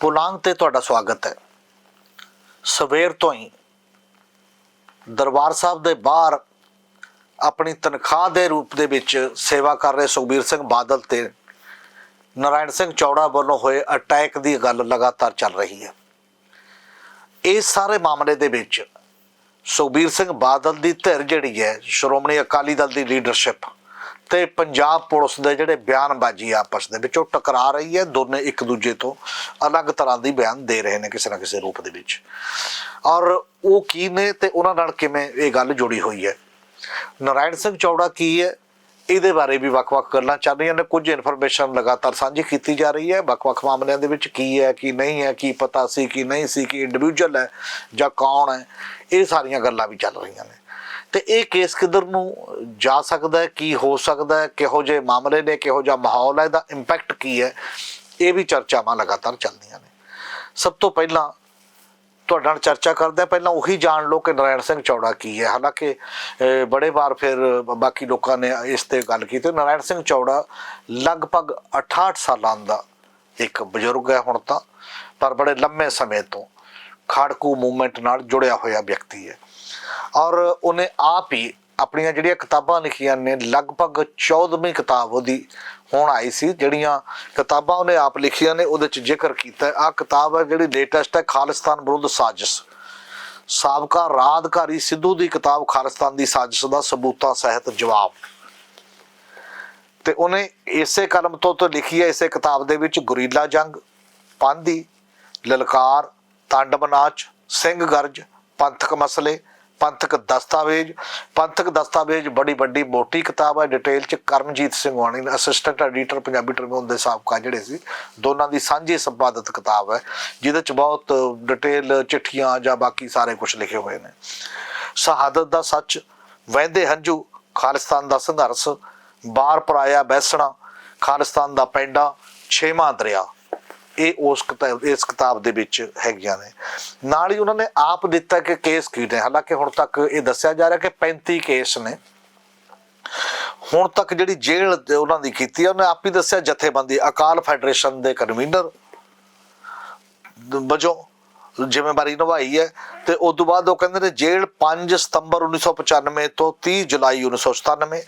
ਪੁਲਾਂਗ ਤੇ ਤੁਹਾਡਾ ਸਵਾਗਤ ਹੈ। ਸਵੇਰ ਤੋਂ ਹੀ ਦਰਬਾਰ ਸਾਹਿਬ ਦੇ ਬਾਹਰ ਆਪਣੀ ਤਨਖਾਹ ਦੇ ਰੂਪ ਦੇ ਵਿੱਚ ਸੇਵਾ ਕਰ ਰਹੇ ਸੁਖਬੀਰ ਸਿੰਘ ਬਾਦਲ ਤੇ ਨਾਰਾਇਣ ਸਿੰਘ ਚੌੜਾ ਵੱਲੋਂ ਹੋਏ ਅਟੈਕ ਦੀ ਗੱਲ ਲਗਾਤਾਰ ਚੱਲ ਰਹੀ ਹੈ। ਇਸ ਸਾਰੇ ਮਾਮਲੇ ਦੇ ਵਿੱਚ ਸੁਖਬੀਰ ਸਿੰਘ ਬਾਦਲ ਦੀ ਧਿਰ ਜਿਹੜੀ ਹੈ, ਸ਼੍ਰੋਮਣੀ ਅਕਾਲੀ ਦਲ ਦੀ ਲੀਡਰਸ਼ਿਪ ਤੇ ਪੰਜਾਬ ਪੁਲਿਸ ਦੇ ਜਿਹੜੇ ਬਿਆਨਬਾਜ਼ੀ ਆਪਸ ਦੇ ਵਿੱਚ ਉਹ ਟਕਰਾ ਰਹੀ ਹੈ, ਦੋਨੇ ਇੱਕ ਦੂਜੇ ਤੋਂ ਅਲੱਗ ਤਰ੍ਹਾਂ ਦੀ ਬਿਆਨ ਦੇ ਰਹੇ ਨੇ ਕਿਸੇ ਨਾ ਕਿਸੇ ਰੂਪ ਦੇ ਵਿੱਚ। ਔਰ ਉਹ ਕੀ ਨੇ ਤੇ ਉਹਨਾਂ ਨਾਲ ਕਿਵੇਂ ਇਹ ਗੱਲ ਜੁੜੀ ਹੋਈ ਹੈ? ਨਾਰਾਇਣ ਸਿੰਘ ਚੌੜਾ ਕੀ ਹੈ? ਇਹਦੇ ਬਾਰੇ ਵੀ ਵੱਖ-ਵੱਖ ਗੱਲਾਂ ਚੱਲ ਰਹੀਆਂ ਨੇ। ਕੁਝ ਇਨਫੋਰਮੇਸ਼ਨ ਲਗਾਤਾਰ ਸਾਂਝੀ ਕੀਤੀ ਜਾ ਰਹੀ ਹੈ। ਵੱਖ-ਵੱਖ ਮਾਮਲਿਆਂ ਦੇ ਵਿੱਚ ਕੀ ਹੈ, ਕੀ ਨਹੀਂ ਹੈ, ਕੀ ਪਤਾ ਸੀ, ਕੀ ਨਹੀਂ ਸੀ, ਕੀ ਇੰਡੀਵਿਜੂਅਲ ਹੈ ਜਾਂ ਕੌਣ ਹੈ, ਇਹ ਸਾਰੀਆਂ ਗੱਲਾਂ ਵੀ ਚੱਲ ਰਹੀਆਂ ਨੇ। ਤੇ ਇਹ ਕੇਸ ਕਿੱਧਰ ਨੂੰ ਜਾ ਸਕਦਾ ਹੈ, ਕੀ ਹੋ ਸਕਦਾ ਹੈ, ਕਿਹੋ ਜਿਹੇ ਮਾਮਲੇ ਨੇ, ਕਿਹੋ ਜਿਹਾ ਮਾਹੌਲ ਹੈ, ਇਹਦਾ ਇੰਪੈਕਟ ਕੀ ਹੈ, ਇਹ ਵੀ ਚਰਚਾਵਾਂ ਲਗਾਤਾਰ ਚੱਲਦੀਆਂ ਨੇ। ਸਭ ਤੋਂ ਪਹਿਲਾਂ ਤੁਹਾਡੇ ਨਾਲ ਚਰਚਾ ਕਰਦੇ ਪਹਿਲਾਂ ਉਹੀ ਜਾਣ ਲਓ ਕਿ ਨਾਰਾਇਣ ਸਿੰਘ ਚੌੜਾ ਕੀ ਹੈ। ਹਾਲਾਂਕਿ ਬੜੇ ਵਾਰ ਫਿਰ ਬਾਕੀ ਲੋਕਾਂ ਨੇ ਇਸ ਤੇ ਗੱਲ ਕੀਤੀ। ਨਾਰਾਇਣ ਸਿੰਘ ਚੌੜਾ ਲਗਭਗ 68 ਸਾਲਾਂ ਦਾ ਇੱਕ ਬਜ਼ੁਰਗ ਹੈ ਹੁਣ ਤਾਂ, ਪਰ ਬੜੇ ਲੰਮੇ ਸਮੇਂ ਤੋਂ ਖਾੜਕੂ ਮੂਵਮੈਂਟ ਨਾਲ ਜੁੜਿਆ ਹੋਇਆ ਵਿਅਕਤੀ ਹੈ। ਔਰ ਉਹਨੇ ਆਪ ਹੀ ਆਪਣੀਆਂ ਜਿਹੜੀਆਂ ਕਿਤਾਬਾਂ ਲਿਖੀਆਂ ਨੇ, ਲਗਭਗ 14ਵੀਂ ਕਿਤਾਬ ਉਹਦੀ ਹੁਣ ਆਈ ਸੀ, ਜਿਹੜੀਆਂ ਕਿਤਾਬਾਂ ਉਹਨੇ ਆਪ ਲਿਖੀਆਂ ਨੇ, ਉਹਦੇ ਚ ਜ਼ਿਕਰ ਕੀਤਾ। ਆ ਕਿਤਾਬ ਹੈ ਜਿਹੜੀ ਲੇਟੈਸਟ ਹੈ, ਖਾਲਿਸਤਾਨ ਵਿਰੁੱਧ ਸਾਜ਼ਿਸ਼। ਸਾਬਕਾ ਰਾਜਧਾਰੀ ਸਿੱਧੂ ਦੀ ਕਿਤਾਬ ਖਾਲਿਸਤਾਨ ਦੀ ਸਾਜ਼ਿਸ਼ ਦਾ ਸਬੂਤਾਂ ਸਹਿਤ ਜਵਾਬ। ਤੇ ਉਹਨੇ ਇਸੇ ਕਲਮ ਤੋਂ ਤੋਂ ਲਿਖੀ ਹੈ, ਇਸੇ ਕਿਤਾਬ ਦੇ ਵਿੱਚ ਗੁਰੀਲਾ ਜੰਗ, ਪਾਂਧੀ, ਲਲਕਾਰ ਤਾਂਡਵ ਨਾਚ ਸਿੰਘ ਗਰਜ, ਪੰਥਕ ਮਸਲੇ ਪੰਥਕ ਦਸਤਾਵੇਜ਼ ਪੰਥਕ ਦਸਤਾਵੇਜ਼ ਬੜੀ ਵੱਡੀ ਮੋਟੀ ਕਿਤਾਬ ਹੈ। ਡਿਟੇਲ ਚ Karamjit Singh Wani assistant editor Punjabi Tribune ਦੇ ਸਾਬਕਾ ਜਿਹੜੇ ਸੀ, ਦੋਨਾਂ ਦੀ ਸਾਂਝੀ ਸੰਪਾਦਿਤ ਕਿਤਾਬ ਹੈ, ਜਿਹਦੇ ਚ ਬਹੁਤ ਡਿਟੇਲ ਚਿੱਠੀਆਂ ਜਾਂ ਬਾਕੀ ਸਾਰੇ ਕੁਝ ਲਿਖੇ ਹੋਏ ਨੇ। ਸ਼ਹਾਦਤ ਦਾ ਸੱਚ, ਵਹਿੰਦੇ ਹੰਝੂ, ਖਾਲਿਸਤਾਨ ਦਾ ਸੰਘਰਸ਼, ਬਾਰ ਪਰਾਇਆ ਬੈਸਣਾ ਖਾਲਿਸਤਾਨ ਦਾ ਪੈਂਡਾ, ਛੇਵਾਂ ਦਰਿਆ। ਇਹ ਉਸ ਕਿਤਾਬ, ਇਸ ਕਿਤਾਬ ਦੇ ਵਿੱਚ ਹੈਗੀਆਂ ਨੇ। ਨਾਲ ਹੀ ਉਹਨਾਂ ਨੇ ਆਪ ਦਿੱਤਾ ਕਿ ਕੇਸ ਕੀ ਨੇ। ਹਾਲਾਂਕਿ ਹੁਣ ਤੱਕ ਇਹ ਦੱਸਿਆ ਜਾ ਰਿਹਾ ਕਿ 35 ਕੇਸ ਨੇ। ਹੁਣ ਤੱਕ ਜਿਹੜੀ ਜੇਲ੍ਹ ਉਹਨਾਂ ਦੀ ਕੀਤੀ ਹੈ ਉਹਨੇ ਆਪ ਹੀ ਦੱਸਿਆ ਜਥੇਬੰਦੀ, ਅਕਾਲ ਫੈਡਰੇਸ਼ਨ ਦੇ ਕਨਵੀਨਰ ਵਜੋਂ ਜ਼ਿੰਮੇਵਾਰੀ ਨਿਭਾਈ ਹੈ ਤੇ ਉਸ ਤੋਂ ਬਾਅਦ ਉਹ ਕਹਿੰਦੇ ਨੇ ਜੇਲ੍ਹ 5 ਸਤੰਬਰ 1995 ਤੋਂ 30 ਜੁਲਾਈ 1997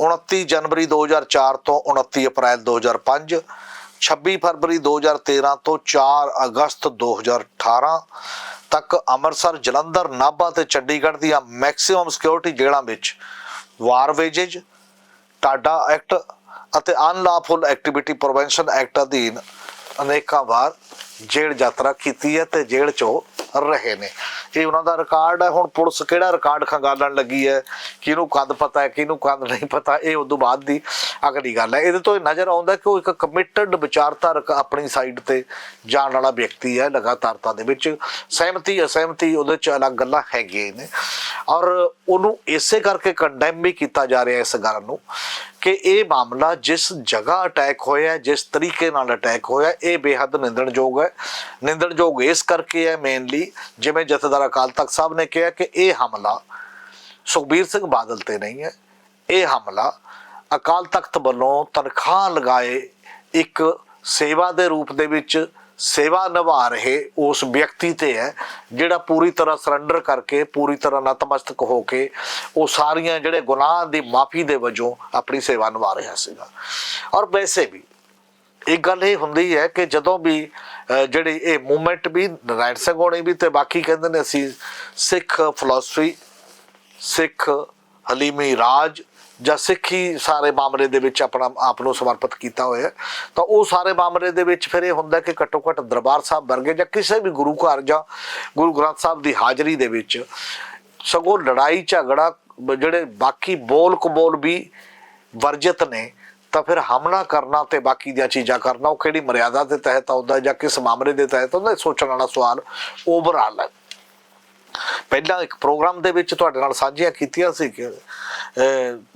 29 ਜਨਵਰੀ 2004 ਤੋਂ 29 ਅਪ੍ਰੈਲ 2005 26 ਫਰਵਰੀ 2013 ਤੋਂ 4 ਅਗਸਤ 2018 ਤੱਕ ਅੰਮ੍ਰਿਤਸਰ, ਜਲੰਧਰ, ਨਾਭਾ ਤੇ ਚੰਡੀਗੜ੍ਹ ਦੀਆਂ ਮੈਕਸਿਮਮ ਸਿਕਿਉਰਿਟੀ ਜੇਲ੍ਹਾਂ ਵਿੱਚ ਵਾਰ ਵੇਜੇਜ ਟਾਡਾ ਐਕਟ ਅਤੇ ਅਨਲਾਫੁਲ ਐਕਟੀਵਿਟੀ ਪ੍ਰੋਵੈਂਸ਼ਨ ਐਕਟ ਅਧੀਨ ਅਨੇਕਾਂ ਵਾਰ ਜੇਲ੍ਹ ਯਾਤਰਾ ਕੀਤੀ ਹੈ ਤੇ ਜੇਲ੍ਹ ਚੋਂ ਰਹੇ ਨੇ। ਇਹ ਉਹਨਾਂ ਦਾ ਰਿਕਾਰਡ ਹੈ, ਹੁਣ ਪੁਲਿਸ ਕਿਹੜਾ ਰਿਕਾਰਡ ਖੰਗਾਲਣ ਲੱਗੀ ਹੈ? ਕਿਹਨੂੰ ਕਦ ਪਤਾ ਹੈ, ਕਿਹਨੂੰ ਕਦ ਨਹੀਂ ਪਤਾ, ਇਹ ਉਦੋਂ ਬਾਅਦ ਦੀ ਅਗਲੀ ਗੱਲ ਹੈ। ਇਹਦੇ ਤੋਂ ਇਹ ਨਜ਼ਰ ਆਉਂਦਾ ਕਿ ਉਹ ਇੱਕ ਕਮਿਟਡ ਵਿਚਾਰਧਾਰਕ ਆਪਣੀ ਸਾਈਡ ਤੇ ਜਾਣ ਵਾਲਾ ਵਿਅਕਤੀ ਹੈ, ਲਗਾਤਾਰਤਾ ਦੇ ਵਿੱਚ। ਸਹਿਮਤੀ, ਅਸਹਿਮਤੀ, ਉਹਦੇ ਚ ਅਲੱਗ ਗੱਲਾਂ ਹੈਗੀਆਂ ਨੇ। ਔਰ ਉਹਨੂੰ ਇਸੇ ਕਰਕੇ ਕੰਡੈਮ ਵੀ ਕੀਤਾ ਜਾ ਰਿਹਾ ਇਸ ਗੱਲ ਨੂੰ ਕਿ ਇਹ ਮਾਮਲਾ ਜਿਸ ਜਗ੍ਹਾ ਅਟੈਕ ਹੋਇਆ ਜਿਸ ਤਰੀਕੇ ਨਾਲ ਅਟੈਕ ਹੋਇਆ ਇਹ ਬੇਹੱਦ ਨਿੰਦਣਯੋਗ ਹੈ। ਨਿੰਦਣਯੋਗ ਇਸ ਕਰਕੇ ਹੈ ਮੇਨਲੀ ਜਿਵੇਂ ਜਥੇਦਾਰ ਅਕਾਲ ਤਖਤ ਸਾਹਿਬ ਨੇ ਕਿਹਾ ਕਿ ਇਹ ਹਮਲਾ ਸੁਖਬੀਰ ਸਿੰਘ ਬਾਦਲ ਤੇ ਨਹੀਂ ਹੈ। ਇਹ ਹਮਲਾ ਅਕਾਲ ਤਖਤ ਵੱਲੋਂ ਤਨਖਾਹ ਲਗਾਏ ਇੱਕ ਸੇਵਾ ਦੇ ਰੂਪ ਦੇ ਵਿੱਚ ਸੇਵਾ ਨਿਭਾ ਰਹੇ ਉਸ ਵਿਅਕਤੀ ਤੇ ਹੈ ਜਿਹੜਾ ਪੂਰੀ ਤਰ੍ਹਾਂ ਸਰੈਂਡਰ ਕਰਕੇ ਪੂਰੀ ਤਰ੍ਹਾਂ ਨਤਮਸਤਕ ਹੋ ਕੇ ਉਹ ਸਾਰੀਆਂ ਜਿਹੜੇ ਗੁਨਾਹ ਦੀ ਮਾਫੀ ਦੇ ਵਜੋਂ ਆਪਣੀ ਸੇਵਾ ਨਿਭਾ ਰਿਹਾ ਸੀਗਾ। ਔਰ ਵੈਸੇ ਵੀ ਇੱਕ ਗੱਲ ਇਹ ਹੁੰਦੀ ਹੈ ਕਿ ਜਦੋਂ ਵੀ ਅਹ, ਜਿਹੜੀ ਇਹ ਮੂਵਮੈਂਟ ਵੀ ਨਾਰਾਇਣ ਸਿੰਘ ਹੋਣੀ ਵੀ ਤੇ ਬਾਕੀ ਕਹਿੰਦੇ ਨੇ ਅਸੀਂ ਸਿੱਖ ਫਿਲਾਸਫੀ ਸਿੱਖ ਹਲੀਮੀ ਰਾਜ ਜਾਂ ਸਿੱਖੀ ਸਾਰੇ ਮਾਮਲੇ ਦੇ ਵਿੱਚ ਆਪਣਾ ਆਪ ਨੂੰ ਸਮਰਪਿਤ ਕੀਤਾ ਹੋਇਆ ਤਾਂ ਉਹ ਸਾਰੇ ਮਾਮਲੇ ਦੇ ਵਿੱਚ ਫਿਰ ਇਹ ਹੁੰਦਾ ਕਿ ਘੱਟੋ ਘੱਟ ਦਰਬਾਰ ਸਾਹਿਬ ਵਰਗੇ ਜਾਂ ਕਿਸੇ ਵੀ ਗੁਰੂ ਘਰ ਜਾਂ ਗੁਰੂ ਗ੍ਰੰਥ ਸਾਹਿਬ ਦੀ ਹਾਜ਼ਰੀ ਦੇ ਵਿੱਚ ਸਗੋਂ ਲੜਾਈ, ਝਗੜਾ ਜਿਹੜੇ ਬਾਕੀ ਬੋਲ ਕਬੋਲ ਵੀ ਵਰਜਿਤ ਨੇ, ਤਾਂ ਫਿਰ ਹਮਲਾ ਕਰਨਾ ਤੇ ਬਾਕੀ ਦੀਆਂ ਚੀਜ਼ਾਂ ਕਰਨਾ, ਉਹ ਕਿਹੜੀ ਮਰਿਆਦਾ ਦੇ ਤਹਿਤ ਆਉਂਦਾ ਜਾਂ ਕਿਸ ਮਾਮਲੇ ਦੇ ਤਹਿਤ ਆਉਂਦਾ ਸੋਚਣ ਵਾਲਾ ਸਵਾਲ ਓਵਰਆਲ ਹੈ। ਪਹਿਲਾਂ ਇੱਕ ਪ੍ਰੋਗਰਾਮ ਦੇ ਵਿੱਚ ਤੁਹਾਡੇ ਨਾਲ ਸਾਂਝੀਆਂ ਕੀਤੀਆਂ ਸੀ ਕਿ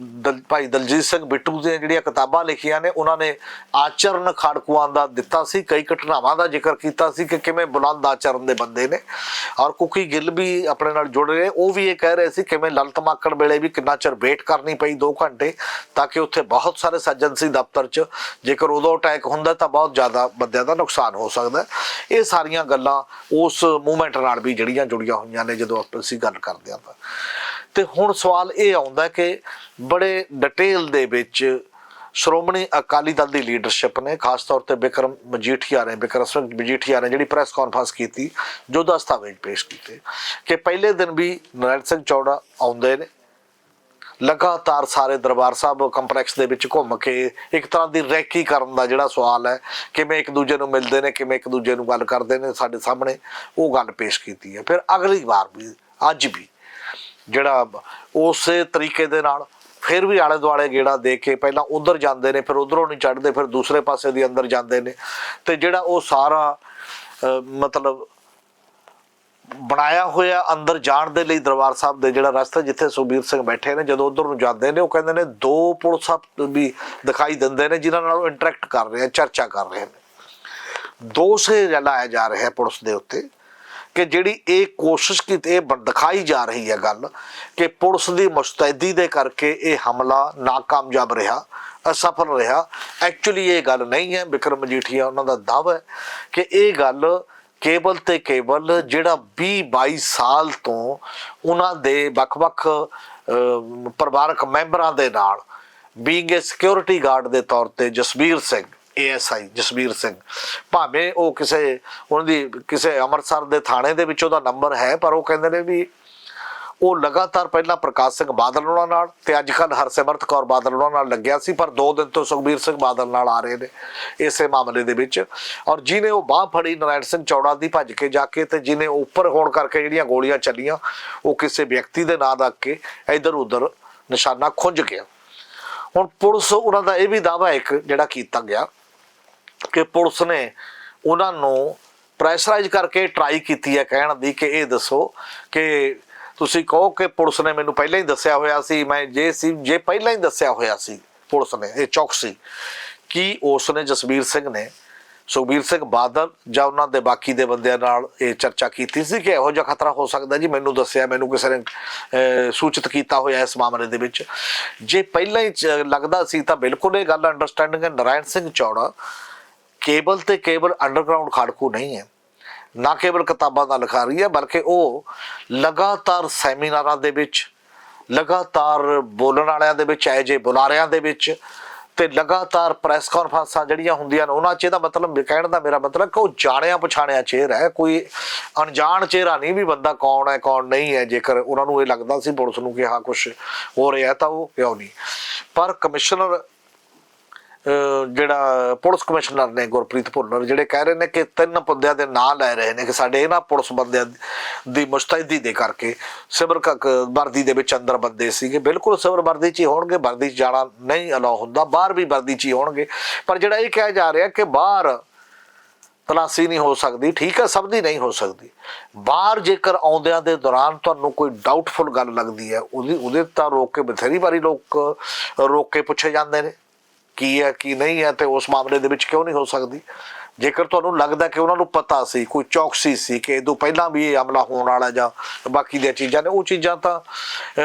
ਦਲ, ਭਾਈ ਦਲਜੀਤ ਸਿੰਘ ਬਿੱਟੂ ਦੀਆਂ ਜਿਹੜੀਆਂ ਕਿਤਾਬਾਂ ਲਿਖੀਆਂ ਨੇ, ਉਹਨਾਂ ਨੇ ਆਚਰਨ ਖਾੜਕੂਆਂ ਦਾ ਦਿੱਤਾ ਸੀ, ਕਈ ਘਟਨਾਵਾਂ ਦਾ ਜ਼ਿਕਰ ਕੀਤਾ ਸੀ ਕਿ ਕਿਵੇਂ ਬੁਲੰਦ ਆਚਰਨ ਦੇ ਬੰਦੇ ਨੇ। ਔਰ ਕੁਕੀ ਗਿੱਲ ਵੀ ਆਪਣੇ ਨਾਲ ਜੁੜ ਰਹੇ, ਉਹ ਵੀ ਇਹ ਕਹਿ ਰਹੇ ਸੀ ਕਿਵੇਂ ਲਲਤ ਮਾਕੜ ਵੇਲੇ ਵੀ ਕਿੰਨਾ ਚਿਰ ਵੇਟ ਕਰਨੀ ਪਈ 2 ਘੰਟੇ, ਤਾਂ ਕਿ ਉੱਥੇ ਬਹੁਤ ਸਾਰੇ ਸੱਜਣ ਸੀ ਦਫ਼ਤਰ 'ਚ। ਜੇਕਰ ਉਦੋਂ ਅਟੈਕ ਹੁੰਦਾ ਤਾਂ ਬਹੁਤ ਜ਼ਿਆਦਾ ਬੰਦਿਆਂ ਦਾ ਨੁਕਸਾਨ ਹੋ ਸਕਦਾ। ਇਹ ਸਾਰੀਆਂ ਗੱਲਾਂ ਉਸ ਮੂਵਮੈਂਟ ਨਾਲ ਵੀ ਜਿਹੜੀਆਂ ਜੁੜੀਆਂ ਹੋਈਆਂ ਨੇ ਜਦੋਂ ਆਪਾਂ ਅਸੀਂ ਗੱਲ ਕਰਦੇ ਹਾਂ ਤਾਂ। ਤੇ ਹੁਣ ਸਵਾਲ ਇਹ ਆਉਂਦਾ ਕਿ ਬੜੇ ਡਿਟੇਲ ਦੇ ਵਿੱਚ ਸ਼੍ਰੋਮਣੀ ਅਕਾਲੀ ਦਲ ਦੀ ਲੀਡਰਸ਼ਿਪ ਨੇ, ਖਾਸ ਤੌਰ ਤੇ ਬਿਕਰਮ ਮਜੀਠੀਆ ਨੇ, ਬਿਕਰਮ ਸਿੰਘ ਮਜੀਠੀਆ ਨੇ ਜਿਹੜੀ ਪ੍ਰੈਸ ਕਾਨਫਰੰਸ ਕੀਤੀ, ਜੋ ਦਸਤਾਵੇਜ਼ ਪੇਸ਼ ਕੀਤੇ, ਕਿ ਪਹਿਲੇ ਦਿਨ ਵੀ ਨਰਿੰਦਰ ਸਿੰਘ ਚੌੜਾ ਆਉਂਦੇ ਨੇ ਲਗਾਤਾਰ ਸਾਰੇ ਦਰਬਾਰ ਸਾਹਿਬ ਕੰਪਲੈਕਸ ਦੇ ਵਿੱਚ ਘੁੰਮ ਕੇ ਇੱਕ ਤਰ੍ਹਾਂ ਦੀ ਰੈਕੀ ਕਰਨ ਦਾ ਜਿਹੜਾ ਸਵਾਲ ਹੈ, ਕਿਵੇਂ ਇੱਕ ਦੂਜੇ ਨੂੰ ਮਿਲਦੇ ਨੇ, ਕਿਵੇਂ ਇੱਕ ਦੂਜੇ ਨੂੰ ਗੱਲ ਕਰਦੇ ਨੇ ਸਾਡੇ ਸਾਹਮਣੇ, ਉਹ ਗੱਲ ਪੇਸ਼ ਕੀਤੀ ਹੈ। ਫਿਰ ਅਗਲੀ ਵਾਰ ਵੀ, ਅੱਜ ਵੀ ਜਿਹੜਾ ਉਸੇ ਤਰੀਕੇ ਦੇ ਨਾਲ ਫਿਰ ਵੀ ਆਲੇ ਦੁਆਲੇ ਗੇੜਾ ਦੇ ਕੇ ਪਹਿਲਾਂ ਉਧਰ ਜਾਂਦੇ ਨੇ, ਫਿਰ ਉਧਰੋਂ ਨਹੀਂ ਚੜਦੇ ਫਿਰ ਦੂਸਰੇ ਪਾਸੇ ਦੀ ਅੰਦਰ ਜਾਂਦੇ ਨੇ। ਤੇ ਜਿਹੜਾ ਉਹ ਸਾਰਾ ਮਤਲਬ ਬਣਾਇਆ ਹੋਇਆ ਅੰਦਰ ਜਾਣ ਦੇ ਲਈ ਦਰਬਾਰ ਸਾਹਿਬ ਦੇ ਜਿਹੜਾ ਰਸਤਾ ਜਿੱਥੇ ਸੁਖਬੀਰ ਸਿੰਘ ਬੈਠੇ ਨੇ, ਜਦੋਂ ਉਧਰ ਨੂੰ ਜਾਂਦੇ ਨੇ, ਉਹ ਕਹਿੰਦੇ ਨੇ ਦੋ ਪੁਲਿਸ ਵੀ ਦਿਖਾਈ ਦਿੰਦੇ ਨੇ, ਜਿਨ੍ਹਾਂ ਨਾਲ ਉਹ ਇੰਟਰੈਕਟ ਕਰ ਰਹੇ ਆ, ਚਰਚਾ ਕਰ ਰਹੇ ਨੇ। ਦੋਸ਼ ਇਹ ਲਾਇਆ ਜਾ ਰਿਹਾ ਹੈ ਪੁਲਿਸ ਦੇ ਉੱਤੇ ਕਿ ਜਿਹੜੀ ਇਹ ਕੋਸ਼ਿਸ਼ ਕੀਤੀ, ਇਹ ਬ- ਦਿਖਾਈ ਜਾ ਰਹੀ ਹੈ ਗੱਲ ਕਿ ਪੁਲਿਸ ਦੀ ਮੁਸਤੈਦੀ ਦੇ ਕਰਕੇ ਇਹ ਹਮਲਾ ਨਾਕਾਮਯਾਬ ਰਿਹਾ, ਅਸਫਲ ਰਿਹਾ। ਐਕਚੁਅਲੀ ਇਹ ਗੱਲ ਨਹੀਂ ਹੈ ਵਿਕਰਮ ਮਜੀਠੀਆ ਉਹਨਾਂ ਦਾ ਦਾਅਵਾ ਹੈ ਕਿ ਇਹ ਗੱਲ ਕੇਵਲ ਤੇ ਕੇਵਲ ਜਿਹੜਾ 20 22 ਸਾਲ ਤੋਂ ਉਹਨਾਂ ਦੇ ਵੱਖ-ਵੱਖ ਪਰਿਵਾਰਕ ਮੈਂਬਰਾਂ ਦੇ ਨਾਲ ਬੀਇੰਗ ਅ ਸਿਕਿਉਰਿਟੀ ਗਾਰਡ ਦੇ ਤੌਰ ਤੇ ਜਸਬੀਰ ਸਿੰਘ ਏਐਸਆਈ ਜਸਬੀਰ ਸਿੰਘ। ਭਾਵੇਂ ਉਹ ਕਿਸੇ, ਉਹਨਾਂ ਦੀ ਕਿਸੇ ਅੰਮ੍ਰਿਤਸਰ ਦੇ ਥਾਣੇ ਦੇ ਵਿੱਚ ਉਹਦਾ ਨੰਬਰ ਹੈ, ਪਰ ਉਹ ਕਹਿੰਦੇ ਨੇ ਵੀ ਉਹ ਲਗਾਤਾਰ ਪਹਿਲਾਂ ਪ੍ਰਕਾਸ਼ ਸਿੰਘ ਬਾਦਲ ਉਹਨਾਂ ਨਾਲ ਤੇ ਅੱਜ ਕੱਲ ਹਰਸਿਮਰਤ ਕੌਰ ਬਾਦਲ ਉਹਨਾਂ ਨਾਲ ਲੱਗਿਆ ਸੀ, ਪਰ 2 ਦਿਨ ਤੋਂ ਸੁਖਬੀਰ ਸਿੰਘ ਬਾਦਲ ਨਾਲ ਆ ਰਹੇ ਨੇ ਇਸੇ ਮਾਮਲੇ ਦੇ ਵਿੱਚ। ਔਰ ਜਿਨੇ ਉਹ ਬਾਹ ਫੜੀ ਨਰਾਇਣ ਸਿੰਘ ਚੌੜਾ ਦੀ ਭੱਜ ਕੇ ਜਾ ਕੇ ਤੇ ਜਿਨੇ ਉੱਪਰ ਹੋਣ ਕਰਕੇ ਜਿਹੜੀਆਂ ਗੋਲੀਆਂ ਚੱਲੀਆਂ, ਉਹ ਕਿਸੇ ਵਿਅਕਤੀ ਦੇ ਨਾਂ ਦਾ ਕੇ ਇਧਰ ਉਧਰ ਨਿਸ਼ਾਨਾ ਖੁੰਝ ਗਿਆ। ਹੁਣ ਪੁਲਿਸ ਉਹਨਾਂ ਦਾ ਇਹ ਵੀ ਦਾਵਾ ਇੱਕ ਜਿਹੜਾ ਕੀਤਾ ਗਿਆ ਕਿ ਪੁਲਿਸ ਨੇ ਉਹਨਾਂ ਨੂੰ ਪ੍ਰੈਸ਼ਰਾਈਜ਼ ਕਰਕੇ ਟਰਾਈ ਕੀਤੀ ਹੈ ਕਹਿਣ ਦੀ ਕਿ ਇਹ ਦੱਸੋ ਕਿ ਤੁਸੀਂ ਕਹੋ ਕਿ ਪੁਲਿਸ ਨੇ ਮੈਨੂੰ ਪਹਿਲਾਂ ਹੀ ਦੱਸਿਆ ਹੋਇਆ ਸੀ, ਮੈਂ ਜੇ ਸੀ, ਜੇ ਪਹਿਲਾਂ ਹੀ ਦੱਸਿਆ ਹੋਇਆ ਸੀ ਪੁਲਿਸ ਨੇ, ਇਹ ਚੌਕਸੀ ਕਿ ਉਸ ਨੇ ਜਸਵੀਰ ਸਿੰਘ ਨੇ, ਸੁਖਬੀਰ ਸਿੰਘ ਬਾਦਲ ਜਾਂ ਉਹਨਾਂ ਦੇ ਬਾਕੀ ਦੇ ਬੰਦਿਆਂ ਨਾਲ ਇਹ ਚਰਚਾ ਕੀਤੀ ਸੀ ਕਿ ਇਹੋ ਜਿਹਾ ਖਤਰਾ ਹੋ ਸਕਦਾ ਜੀ, ਮੈਨੂੰ ਦੱਸਿਆ, ਮੈਨੂੰ ਕਿਸੇ ਨੇ ਸੂਚਿਤ ਕੀਤਾ ਹੋਇਆ ਇਸ ਮਾਮਲੇ ਦੇ ਵਿੱਚ। ਜੇ ਪਹਿਲਾਂ ਹੀ ਚ- ਲੱਗਦਾ ਸੀ ਤਾਂ ਬਿਲਕੁਲ ਇਹ ਗੱਲ ਅੰਡਰਸਟੈਂਡਿੰਗ ਹੈ, ਨਰਾਇਣ ਸਿੰਘ ਚੌੜਾ ਕੇਬਲ ਤੇ ਕੇਵਲ ਅੰਡਰਗਰਾਉਂਡ ਖਾੜਕੂ ਨਹੀਂ ਹੈ। ਨਾ ਕੇਵਲ ਕਿਤਾਬਾਂ ਦਾ ਲਿਖਾ ਰਹੀ ਹੈ, ਬਲਕਿ ਉਹ ਲਗਾਤਾਰ ਸੈਮੀਨਾਰਾਂ ਦੇ ਵਿੱਚ, ਲਗਾਤਾਰ ਬੋਲਣ ਵਾਲਿਆਂ ਦੇ ਵਿੱਚ ਆਏ ਜੇ ਬੁਲਾਰਿਆਂ ਦੇ ਵਿੱਚ ਤੇ ਲਗਾਤਾਰ ਪ੍ਰੈਸ ਕਾਨਫਰੰਸਾਂ ਜਿਹੜੀਆਂ ਹੁੰਦੀਆਂ ਨੇ, ਉਹਨਾਂ 'ਚ ਇਹਦਾ ਮਤਲਬ ਕਹਿਣ ਦਾ ਮੇਰਾ ਮਤਲਬ ਕਿ ਉਹ ਜਾਣਿਆ ਪਛਾਣਿਆ ਚਿਹਰਾ ਹੈ, ਕੋਈ ਅਣਜਾਣ ਚਿਹਰਾ ਨਹੀਂ ਵੀ ਬੰਦਾ ਕੌਣ ਹੈ, ਕੌਣ ਨਹੀਂ ਹੈ, ਜੇਕਰ ਉਹਨਾਂ ਨੂੰ ਇਹ ਲੱਗਦਾ ਸੀ ਪੁਲਿਸ ਨੂੰ ਕਿ ਹਾਂ ਕੁਝ ਹੋ ਰਿਹਾ ਤਾਂ ਉਹ ਕਿਉਂ ਨਹੀਂ। ਪਰ ਕਮਿਸ਼ਨਰ ਜਿਹੜਾ ਪੁਲਿਸ ਕਮਿਸ਼ਨਰ ਨੇ ਗੁਰਪ੍ਰੀਤ ਭੁੱਲਰ, ਜਿਹੜੇ ਕਹਿ ਰਹੇ ਨੇ ਕਿ ਤਿੰਨ ਬੰਦਿਆਂ ਦੇ ਨਾਂ ਲੈ ਰਹੇ ਨੇ ਕਿ ਸਾਡੇ ਇਹਨਾਂ ਪੁਲਿਸ ਬੰਦਿਆਂ ਦੀ ਮੁਸਤੈਦੀ ਦੇ ਕਰਕੇ ਸਿਵਰ ਕ- ਵਰਦੀ ਦੇ ਵਿੱਚ ਅੰਦਰ ਬੰਦੇ ਸੀਗੇ। ਬਿਲਕੁਲ ਸਿਵਰ ਵਰਦੀ 'ਚ ਹੀ ਹੋਣਗੇ, ਵਰਦੀ 'ਚ ਜਾਣਾ ਨਹੀਂ ਅਲਾਉ ਹੁੰਦਾ, ਬਾਹਰ ਵੀ ਵਰਦੀ 'ਚ ਹੀ ਹੋਣਗੇ। ਪਰ ਜਿਹੜਾ ਇਹ ਕਿਹਾ ਜਾ ਰਿਹਾ ਕਿ ਬਾਹਰ ਤਲਾਸੀ ਨਹੀਂ ਹੋ ਸਕਦੀ, ਠੀਕ ਹੈ, ਸਭ ਦੀ ਨਹੀਂ ਹੋ ਸਕਦੀ। ਬਾਹਰ ਜੇਕਰ ਆਉਂਦਿਆਂ ਦੇ ਦੌਰਾਨ ਤੁਹਾਨੂੰ ਕੋਈ ਡਾਊਟਫੁਲ ਗੱਲ ਲੱਗਦੀ ਹੈ, ਉਹਦੀ, ਉਹਦੇ ਤਾਂ ਰੋਕ ਕੇ ਬਥੇਰੀ ਵਾਰੀ ਲੋਕ ਰੋਕ ਕੇ ਪੁੱਛੇ ਜਾਂਦੇ ਨੇ। ਕੀ ਹੈ, ਕੀ ਨਹੀਂ ਹੈ ਤੇ ਉਸ ਮਾਮਲੇ ਦੇ ਵਿੱਚ ਕਿਉਂ ਨਹੀਂ ਹੋ ਸਕਦੀ? ਜੇਕਰ ਤੁਹਾਨੂੰ ਲੱਗਦਾ ਕਿ ਉਹਨਾਂ ਨੂੰ ਪਤਾ ਸੀ, ਕੋਈ ਚੌਕਸੀ ਸੀ ਕਿ ਇਦੋਂ ਪਹਿਲਾਂ ਵੀ ਇਹ ਹਮਲਾ ਹੋਣ ਵਾਲਾ ਜਾਂ ਬਾਕੀ ਦੀਆਂ ਚੀਜ਼ਾਂ ਨੇ, ਉਹ ਚੀਜ਼ਾਂ ਤਾਂ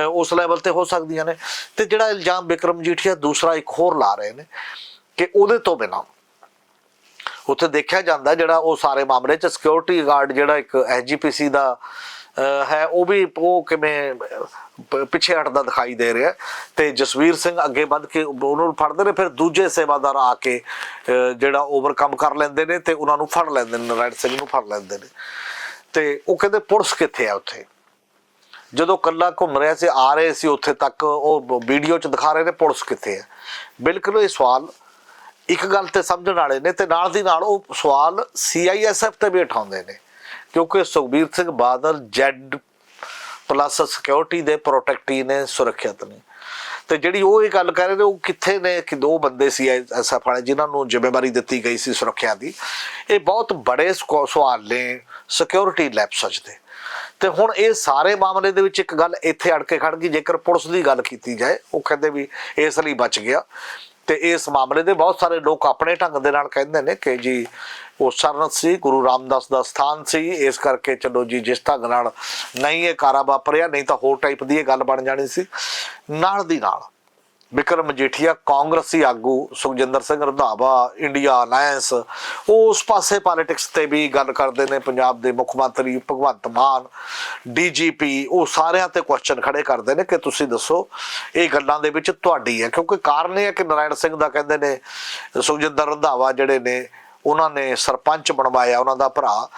ਉਸ ਲੈਵਲ ਤੇ ਹੋ ਸਕਦੀਆਂ ਨੇ। ਤੇ ਜਿਹੜਾ ਇਲਜ਼ਾਮ ਵਿਕਰਮ ਜੀਠੀਆ ਦੂਸਰਾ ਇੱਕ ਹੋਰ ਲਾ ਰਹੇ ਨੇ ਕਿ ਉਹਦੇ ਤੋਂ ਬਿਨਾਂ ਉੱਥੇ ਦੇਖਿਆ ਜਾਂਦਾ ਜਿਹੜਾ ਉਹ ਸਾਰੇ ਮਾਮਲੇ ਚ ਸਿਕਿਉਰਿਟੀ ਗਾਰਡ ਜਿਹੜਾ ਇੱਕ ਐਸਜੀਪੀਸੀ ਦਾ ਹੈ, ਉਹ ਵੀ ਉਹ ਕਿਵੇਂ ਪਿੱਛੇ ਹਟਦਾ ਦਿਖਾਈ ਦੇ ਰਿਹਾ ਤੇ ਜਸਵੀਰ ਸਿੰਘ ਅੱਗੇ ਵੱਧ ਕੇ ਉਹਨਾਂ ਨੂੰ ਫੜਦੇ ਨੇ, ਫਿਰ ਦੂਜੇ ਸੇਵਾਦਾਰ ਆ ਕੇ ਜਿਹੜਾ ਓਵਰਕਮ ਕਰ ਲੈਂਦੇ ਨੇ ਤੇ ਉਹਨਾਂ ਨੂੰ ਫੜ ਲੈਂਦੇ ਨੇ ਨਾਰਾਇਣ ਸਿੰਘ ਨੂੰ ਫੜ ਲੈਂਦੇ ਨੇ। ਤੇ ਉਹ ਕਹਿੰਦੇ ਪੁਲਿਸ ਕਿੱਥੇ ਆ ਉੱਥੇ? ਜਦੋਂ ਕੱਲਾ ਘੁੰਮ ਰਿਹਾ ਸੀ, ਆ ਰਹੇ ਸੀ ਉੱਥੇ ਤੱਕ, ਉਹ ਵੀਡੀਓ ਚ ਦਿਖਾ ਰਹੇ ਨੇ ਪੁਲਿਸ ਕਿੱਥੇ ਹੈ ਬਿਲਕੁਲ ਇਹ ਸਵਾਲ ਇੱਕ ਗੱਲ ਤੇ ਸਮਝਣ ਵਾਲੇ ਨੇ ਤੇ ਨਾਲ ਦੀ ਨਾਲ ਉਹ ਸਵਾਲ ਸੀਆਈਐਸਐਫ ਤੇ ਵੀ ਉਠਾਉਂਦੇ ਨੇ। ਕਿਉਂਕਿ Sukhbir Singh Badal Z plus security ਦੇ ਪ੍ਰੋਟੈਕਟੀ ਨੇ, ਸੁਰੱਖਿਅਤ ਨੇ। ਤੇ ਜਿਹੜੀ ਉਹ ਇਹ ਗੱਲ ਕਰ ਰਹੇ ਨੇ, ਉਹ ਕਿੱਥੇ ਨੇ ਕਿ ਦੋ ਬੰਦੇ ਸੀ ਐਸਐਫ ਵਾਲੇ, ਜਿਨ੍ਹਾਂ ਨੂੰ ਜ਼ਿੰਮੇਵਾਰੀ ਦਿੱਤੀ ਗਈ ਸੀ ਸੁਰੱਖਿਆ ਦੀ। ਇਹ ਬਹੁਤ ਬੜੇ ਸਕੋ- ਸਵਾਲ ਨੇ ਸਿਕਿਉਰਿਟੀ ਲੈਪਸਸ ਦੇ। ਤੇ ਹੁਣ ਇਹ ਸਾਰੇ ਮਾਮਲੇ ਦੇ ਵਿੱਚ ਇੱਕ ਗੱਲ ਇੱਥੇ ਅੜ ਕੇ ਖੜ ਗਈ, ਜੇਕਰ ਪੁਲਿਸ ਦੀ ਗੱਲ ਕੀਤੀ ਜਾਏ, ਉਹ ਕਹਿੰਦੇ ਵੀ ਇਸ ਲਈ ਬਚ ਗਿਆ। ਤੇ ਇਸ ਮਾਮਲੇ ਦੇ ਬਹੁਤ ਸਾਰੇ ਲੋਕ ਆਪਣੇ ਢੰਗ ਦੇ ਨਾਲ ਕਹਿੰਦੇ ਨੇ ਕਿ ਜੀ ਉਹ ਸਰਨਤ ਸੀ, ਗੁਰੂ ਰਾਮਦਾਸ ਦਾ ਸਥਾਨ ਸੀ। ਇਸ ਕਰਕੇ ਚਲੋ ਜੀ, ਜਿਸ ਢੰਗ ਨਾਲ ਨਹੀਂ ਇਹ ਕਾਰਾ ਵਾਪਰਿਆ, ਨਹੀਂ ਤਾਂ ਹੋਰ ਟਾਈਪ ਦੀ ਇਹ ਗੱਲ ਬਣ ਜਾਣੀ ਸੀ। ਨਾਲ ਦੀ ਨਾਲ ਵਿਕਰਮ ਮਜੀਠੀਆ ਕਾਂਗਰਸੀ ਆਗੂ ਸੁਖਜਿੰਦਰ ਸਿੰਘ ਰੰਧਾਵਾ, ਇੰਡੀਆ ਅਲਾਈਅੰਸ ਉਹ ਉਸ ਪਾਸੇ ਪੋਲਿਟਿਕਸ ਤੇ ਵੀ ਗੱਲ ਕਰਦੇ ਨੇ। ਪੰਜਾਬ ਦੇ ਮੁੱਖ ਮੰਤਰੀ ਭਗਵੰਤ ਮਾਨ, ਡੀਜੀਪੀ, ਉਹ ਸਾਰਿਆਂ ਤੇ ਕੁਐਸਚਨ ਖੜੇ ਕਰਦੇ ਨੇ ਕਿ ਤੁਸੀਂ ਦੱਸੋ, ਇਹ ਗੱਲਾਂ ਦੇ ਵਿੱਚ ਤੁਹਾਡੀ ਹੈ। ਕਿਉਂਕਿ ਕਾਰਨ ਇਹ ਹੈ ਕਿ ਨਾਰਾਇਣ ਸਿੰਘ ਦਾ ਕਹਿੰਦੇ ਨੇ, ਸੁਖਜਿੰਦਰ ਰੰਧਾਵਾ ਜਿਹੜੇ ਨੇ ਉਹਨਾਂ ਨੇ ਸਰਪੰਚ ਬਣਵਾਇਆ ਉਹਨਾਂ ਦਾ ਭਰਾ।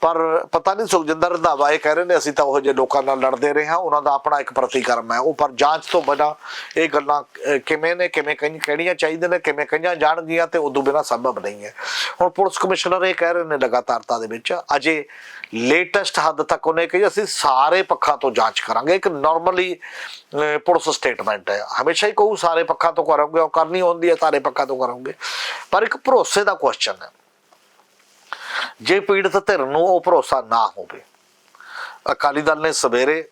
ਪਰ ਪਤਾ ਨਹੀਂ ਸੁਖਜਿੰਦਰ ਰੰਧਾਵਾ ਇਹ ਕਹਿ ਰਹੇ ਨੇ, ਅਸੀਂ ਤਾਂ ਉਹ ਜਿਹੇ ਲੋਕਾਂ ਨਾਲ ਲੜਦੇ ਰਹੇ ਹਾਂ, ਉਹਨਾਂ ਦਾ ਆਪਣਾ ਇੱਕ ਪ੍ਰਤੀਕਰਮ ਹੈ। ਉਹ ਪਰ ਜਾਂਚ ਤੋਂ ਬਿਨਾਂ ਇਹ ਗੱਲਾਂ ਕਿਵੇਂ ਨੇ, ਕਿਵੇਂ ਕਹਿ- ਕਹਿਣੀਆਂ ਚਾਹੀਦੀਆਂ ਨੇ, ਕਿਵੇਂ ਕਹੀਆਂ ਜਾਣਗੀਆਂ ਤੇ ਉਦੋਂ ਬਿਨਾਂ ਸੰਭਵ ਨਹੀਂ ਹੈ। ਹੁਣ ਪੁਲਿਸ ਕਮਿਸ਼ਨਰ ਇਹ ਕਹਿ ਰਹੇ ਨੇ ਲਗਾਤਾਰਤਾ ਦੇ ਵਿੱਚ, ਅਜੇ ਲੇਟੈਸਟ ਹੱਦ ਤੱਕ ਉਹਨੇ ਕਹੀ, ਅਸੀਂ ਸਾਰੇ ਪੱਖਾਂ ਤੋਂ ਜਾਂਚ ਕਰਾਂਗੇ। ਇੱਕ ਨਾਰਮਲੀ ਪੁਲਿਸ ਸਟੇਟਮੈਂਟ ਹੈ। ਹਮੇਸ਼ਾ ਹੀ ਕਹੂ, ਸਾਰੇ ਪੱਖਾਂ ਤੋਂ ਕਰਾਂਗੇ, ਉਹ ਕਰਨੀ ਹੁੰਦੀ ਹੈ, ਸਾਰੇ ਪੱਖਾਂ ਤੋਂ ਕਰਾਂਗੇ। ਪਰ ਇੱਕ ਭਰੋਸੇ ਦਾ ਕੁਐਸਚਨ ਹੈ। ਜੇ ਪੀੜਤ ਧਿਰ ਨੂੰ ਉਹ ਭਰੋਸਾ ਨਾ ਹੋਵੇ। ਅਕਾਲੀ ਦਲ ਨੇ ਸਵੇਰੇ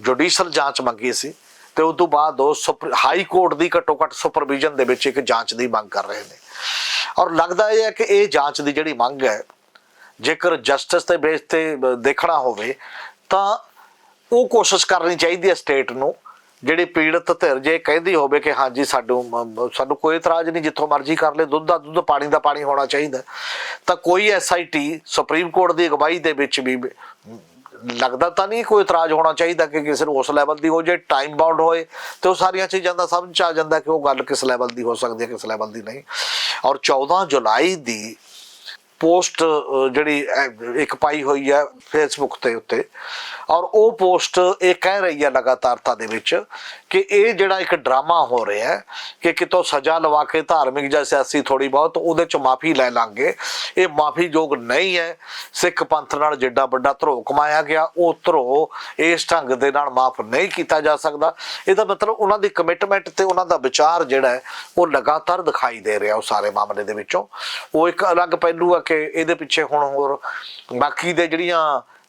ਜੁਡੀਸ਼ਲ ਜਾਂਚ ਮੰਗੀ ਸੀ ਤੇ ਉਸ ਤੋਂ ਬਾਅਦ ਉਹ ਸੁਪਰ- ਹਾਈ ਕੋਰਟ ਦੀ ਘੱਟੋ ਘੱਟ ਸੁਪਰਵਿਜ਼ਨ ਦੇ ਵਿੱਚ ਇੱਕ ਜਾਂਚ ਦੀ ਮੰਗ ਕਰ ਰਹੇ ਨੇ। ਔਰ ਲੱਗਦਾ ਇਹ ਹੈ ਕਿ ਇਹ ਜਾਂਚ ਦੀ ਜਿਹੜੀ ਮੰਗ ਹੈ, ਜੇਕਰ ਜਸਟਿਸ ਦੇ ਬੇਸ ਤੇ ਦੇਖਣਾ ਹੋਵੇ ਤਾਂ ਉਹ ਕੋਸ਼ਿਸ਼ ਕਰਨੀ ਚਾਹੀਦੀ ਹੈ ਸਟੇਟ ਨੂੰ ਜਿਹੜੀ ਪੀੜਤ ਧਿਰ ਜੇ ਕਹਿੰਦੀ ਹੋਵੇ ਕਿ ਹਾਂਜੀ ਸਾਨੂੰ ਸਾਨੂੰ ਕੋਈ ਇਤਰਾਜ਼ ਨਹੀਂ, ਜਿੱਥੋਂ ਮਰਜ਼ੀ ਕਰ ਲੈ, ਦੁੱਧ ਦਾ ਦੁੱਧ, ਪਾਣੀ ਦਾ ਪਾਣੀ ਹੋਣਾ ਚਾਹੀਦਾ। ਤਾਂ ਕੋਈ ਐਸਆਈਟੀ ਸੁਪਰੀਮ ਕੋਰਟ ਦੀ ਅਗਵਾਈ ਦੇ ਵਿੱਚ ਵੀ ਲੱਗਦਾ ਤਾਂ ਨਹੀਂ ਕੋਈ ਇਤਰਾਜ਼ ਹੋਣਾ ਚਾਹੀਦਾ ਕਿ ਕਿਸੇ ਨੂੰ ਉਸ ਲੈਵਲ ਦੀ ਹੋ ਜੇ ਟਾਈਮ ਬਾਉਂਡ ਹੋਏ, ਤੇ ਉਹ ਸਾਰੀਆਂ ਚੀਜ਼ਾਂ ਦਾ ਸਮਝ ਆ ਜਾਂਦਾ ਕਿ ਉਹ ਗੱਲ ਕਿਸ ਲੈਵਲ ਦੀ ਹੋ ਸਕਦੀ ਹੈ, ਕਿਸ ਲੈਵਲ ਦੀ ਨਹੀਂ। ਔਰ 14 ਜੁਲਾਈ ਦੀ ਪੋਸਟ ਜਿਹੜੀ ਇੱਕ ਪਾਈ ਹੋਈ ਹੈ ਫੇਸਬੁੱਕ ਤੇ ਉੱਤੇ। ਔਰ ਉਹ ਪੋਸਟ ਇਹ ਕਹਿ ਰਹੀ ਹੈ ਲਗਾਤਾਰਤਾ ਦੇ ਵਿੱਚ ਕਿ ਇਹ ਜਿਹੜਾ ਇੱਕ ਡਰਾਮਾ ਹੋ ਰਿਹਾ ਹੈ ਕਿ ਕਿਤੋਂ ਸਜ਼ਾ ਲਵਾ ਕੇ ਧਾਰਮਿਕ ਜਾਂ ਸਿਆਸੀ ਥੋੜੀ ਬਹੁਤ ਉਹਦੇ ਚ ਮਾਫੀ ਲੈ ਲਾਂਗੇ। ਇਹ ਮਾਫੀਯੋਗ ਨਹੀਂ ਹੈ। ਸਿੱਖ ਪੰਥ ਨਾਲ ਜਿੱਡਾ ਵੱਡਾ ਧਰੋ ਕਮਾਇਆ ਗਿਆ, ਉਹ ਧਰੋ ਇਸ ਢੰਗ ਦੇ ਨਾਲ ਮਾਫ ਨਹੀਂ ਕੀਤਾ ਜਾ ਸਕਦਾ। ਇਹਦਾ ਮਤਲਬ ਉਹਨਾਂ ਦੀ ਕਮਿਟਮੈਂਟ ਤੇ ਉਹਨਾਂ ਦਾ ਵਿਚਾਰ ਜਿਹੜਾ ਹੈ, ਉਹ ਲਗਾਤਾਰ ਦਿਖਾਈ ਦੇ ਰਿਹਾ ਉਹ ਸਾਰੇ ਮਾਮਲੇ ਦੇ ਵਿੱਚੋਂ। ਉਹ ਇੱਕ ਅਲੱਗ ਪਹਿਲੂ ਹੈ ਕਿ ਇਹਦੇ ਪਿੱਛੇ ਹੁਣ ਹੋਰ ਬਾਕੀ ਦੇ ਜਿਹੜੀਆਂ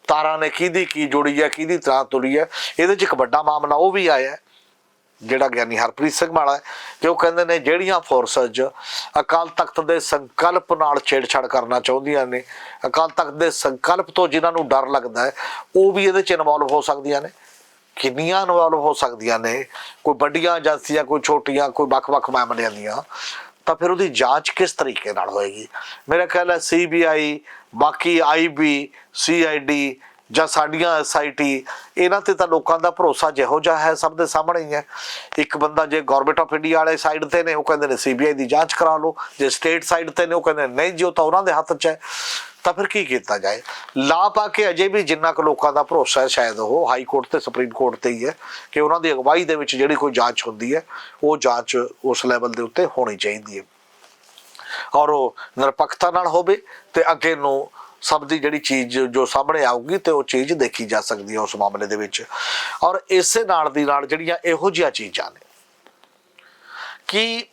ਤਾਰਾਂ ਨੇ ਕਿਹਦੀ ਕੀ ਜੋੜੀ ਹੈ, ਕਿਹਦੀ ਤਾਰ ਤੁੜੀ ਹੈ, ਇਹਦੇ 'ਚ ਇੱਕ ਵੱਡਾ ਮਾਮਲਾ ਉਹ ਵੀ ਆਇਆ ਜਿਹੜਾ ਗਿਆਨੀ ਹਰਪ੍ਰੀਤ ਸਿੰਘ ਵਾਲਾ ਹੈ, ਕਿ ਉਹ ਕਹਿੰਦੇ ਨੇ ਜਿਹੜੀਆਂ ਫੋਰਸਜ਼ ਅਕਾਲ ਤਖਤ ਦੇ ਸੰਕਲਪ ਨਾਲ ਛੇੜਛਾੜ ਕਰਨਾ ਚਾਹੁੰਦੀਆਂ ਨੇ, ਅਕਾਲ ਤਖਤ ਦੇ ਸੰਕਲਪ ਤੋਂ ਜਿਨ੍ਹਾਂ ਨੂੰ ਡਰ ਲੱਗਦਾ ਹੈ, ਉਹ ਵੀ ਇਹਦੇ 'ਚ ਇਨਵੋਲਵ ਹੋ ਸਕਦੀਆਂ ਨੇ। ਕਿੰਨੀਆਂ ਇਨਵੋਲਵ ਹੋ ਸਕਦੀਆਂ ਨੇ, ਕੋਈ ਵੱਡੀਆਂ ਏਜੰਸੀਆਂ, ਕੋਈ ਛੋਟੀਆਂ, ਕੋਈ ਵੱਖ-ਵੱਖ ਮਾਮਲਿਆਂ ਦੀਆਂ ਤਾਂ ਫਿਰ ਉਹਦੀ ਜਾਂਚ ਕਿਸ ਤਰੀਕੇ ਨਾਲ ਹੋਏਗੀ? ਮੇਰਾ ਖਿਆਲ ਹੈ ਸੀਬੀਆਈ ਬਾਕੀ ਆਈਬੀ ਸੀਆਈਡੀ ਜਾਂ ਸਾਡੀਆਂ ਐਸਆਈਟੀ ਇਹਨਾਂ ਤੇ ਤਾਂ ਲੋਕਾਂ ਦਾ ਭਰੋਸਾ ਜਿਹੋ ਜਿਹਾ ਹੈ ਸਭ ਦੇ ਸਾਹਮਣੇ ਹੀ ਹੈ। ਇੱਕ ਬੰਦਾ ਜੇ ਗਵਰਨਮੈਂਟ ਆਫ ਇੰਡੀਆ ਵਾਲੇ ਸਾਈਡ ਤੇ ਨੇ ਉਹ ਕਹਿੰਦੇ ਨੇ ਸੀਬੀਆਈ ਦੀ ਜਾਂਚ ਕਰਾ ਲਓ। ਜੇ ਸਟੇਟ ਸਾਈਡ ਤੇ ਨੇ ਉਹ ਕਹਿੰਦੇ ਨੇ, ਨਹੀਂ ਜੀ ਉਹ ਤਾਂ ਉਹਨਾਂ ਦੇ ਹੱਥ 'ਚ ਹੈ। ਤਾਂ ਫਿਰ ਕੀ ਕੀਤਾ ਜਾਏ? ਲਾ ਪਾ ਕੇ ਅਜੇ ਵੀ ਜਿੰਨਾ ਕੁ ਲੋਕਾਂ ਦਾ ਭਰੋਸਾ ਹੈ, ਸ਼ਾਇਦ ਉਹ ਹਾਈ ਕੋਰਟ ਤੇ, ਸੁਪਰੀਮ ਕੋਰਟ ਤੇ ਹੀ ਹੈ ਕਿ ਉਹਨਾਂ ਦੀ ਅਗਵਾਈ ਦੇ ਵਿੱਚ ਜਿਹੜੀ ਕੋਈ ਜਾਂਚ ਹੁੰਦੀ ਹੈ, ਉਹ ਜਾਂਚ ਉਸ ਲੈਵਲ ਦੇ ਉੱਤੇ ਹੋਣੀ ਚਾਹੀਦੀ ਹੈ। ਔਰ ਉਹ ਨਿਰਪੱਖਤਾ ਨਾਲ ਹੋਵੇ ਤੇ ਅੱਗੇ ਨੂੰ ਸਭ ਦੀ ਜਿਹੜੀ ਚੀਜ਼ ਜੋ ਸਾਹਮਣੇ ਆਊਗੀ ਤੇ ਉਹ ਚੀਜ਼ ਦੇਖੀ ਜਾ ਸਕਦੀ ਹੈ ਉਸ ਮਾਮਲੇ ਦੇ ਵਿੱਚ। ਔਰ ਇਸੇ ਨਾਲ ਦੀ ਨਾਲ ਜਿਹੜੀਆਂ ਇਹੋ ਜਿਹੀਆਂ ਚੀਜ਼ਾਂ ਨੇ, ਕਿ